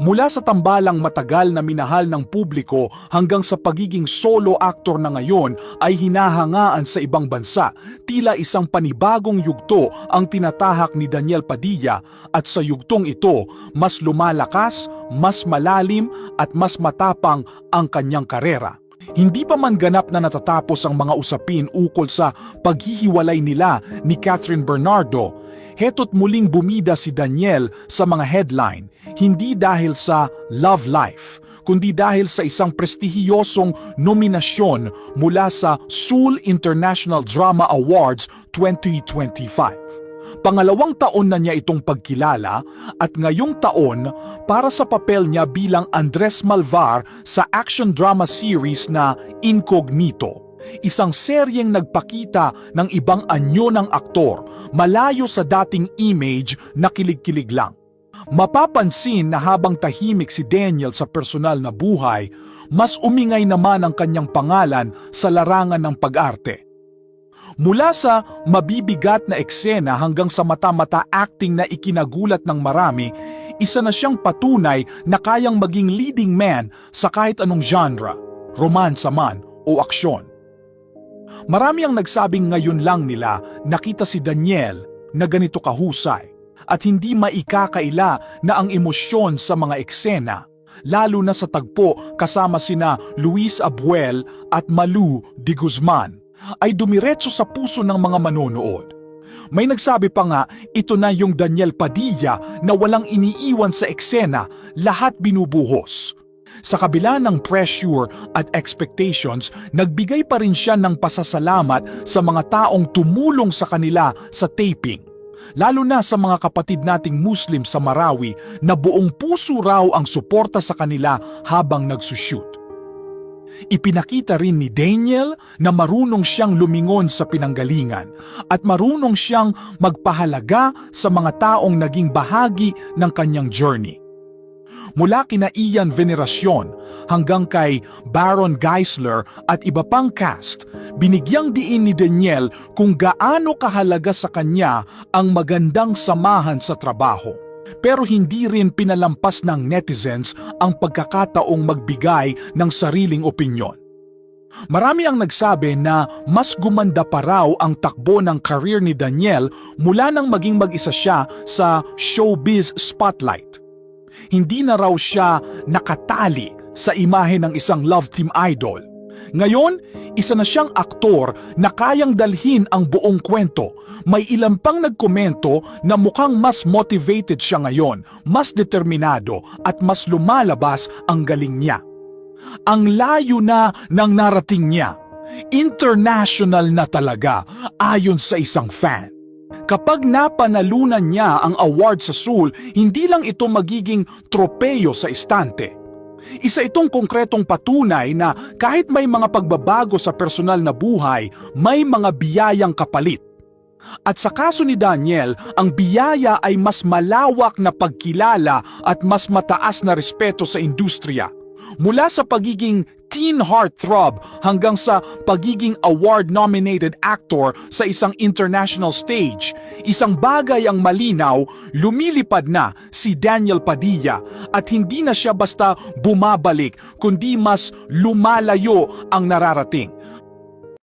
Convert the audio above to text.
Mula sa tambalang matagal na minahal ng publiko hanggang sa pagiging solo actor na ngayon ay hinahangaan sa ibang bansa, tila isang panibagong yugto ang tinatahak ni Daniel Padilla at sa yugtong ito, mas lumalakas, mas malalim at mas matapang ang kanyang karera. Hindi pa man ganap na natatapos ang mga usapin ukol sa paghihiwalay nila ni Catherine Bernardo, heto't muling bumida si Daniel sa mga headline, hindi dahil sa love life, kundi dahil sa isang prestihiyosong nominasyon mula sa Seoul International Drama Awards 2025. Pangalawang taon na niya itong pagkilala at ngayong taon para sa papel niya bilang Andres Malvar sa action drama series na Incognito. Isang seryeng nagpakita ng ibang anyo ng aktor malayo sa dating image na kilig-kilig lang. Mapapansin na habang tahimik si Daniel sa personal na buhay, mas umingay naman ang kanyang pangalan sa larangan ng pag-arte. Mula sa mabibigat na eksena hanggang sa mata-mata acting na ikinagulat ng marami, isa na siyang patunay na kayang maging leading man sa kahit anong genre, romansa man o aksyon. Marami ang nagsabing ngayon lang nila nakita si Daniel na ganito kahusay at hindi maikakaila na ang emosyon sa mga eksena, lalo na sa tagpo kasama sina Luis Abuel at Malu de Guzman ay dumiretso sa puso ng mga manonood. May nagsabi pa nga, ito na yung Daniel Padilla na walang iniiwan sa eksena, lahat binubuhos. Sa kabila ng pressure at expectations, nagbigay pa rin siya ng pasasalamat sa mga taong tumulong sa kanila sa taping. Lalo na sa mga kapatid nating Muslim sa Marawi na buong puso raw ang suporta sa kanila habang nagsushoot. Ipinakita rin ni Daniel na marunong siyang lumingon sa pinanggalingan at marunong siyang magpahalaga sa mga taong naging bahagi ng kanyang journey. Mula kina Ian Veneracion hanggang kay Baron Geisler at iba pang cast, binigyang diin ni Daniel kung gaano kahalaga sa kanya ang magandang samahan sa trabaho pero hindi rin pinalampas ng netizens ang pagkakataong magbigay ng sariling opinyon. Marami ang nagsabi na mas gumanda pa raw ang takbo ng career ni Daniel mula nang maging mag-isa siya sa showbiz spotlight. Hindi na raw siya nakatali sa imahe ng isang love team idol. Ngayon, isa na siyang aktor na kayang dalhin ang buong kwento. May ilan pang nagkomento na mukhang mas motivated siya ngayon, mas determinado at mas lumalabas ang galing niya. Ang layo na ng narating niya. International na talaga ayon sa isang fan. Kapag napanalunan niya ang award sa Seoul, hindi lang ito magiging tropeyo sa istante isa itong konkretong patunay na kahit may mga pagbabago sa personal na buhay, may mga biyayang kapalit. At sa kaso ni Daniel, ang biyaya ay mas malawak na pagkilala at mas mataas na respeto sa industriya. Mula sa pagiging teen heartthrob hanggang sa pagiging award-nominated actor sa isang international stage, isang bagay ang malinaw, lumilipad na si Daniel Padilla at hindi na siya basta bumabalik kundi mas lumalayo ang nararating.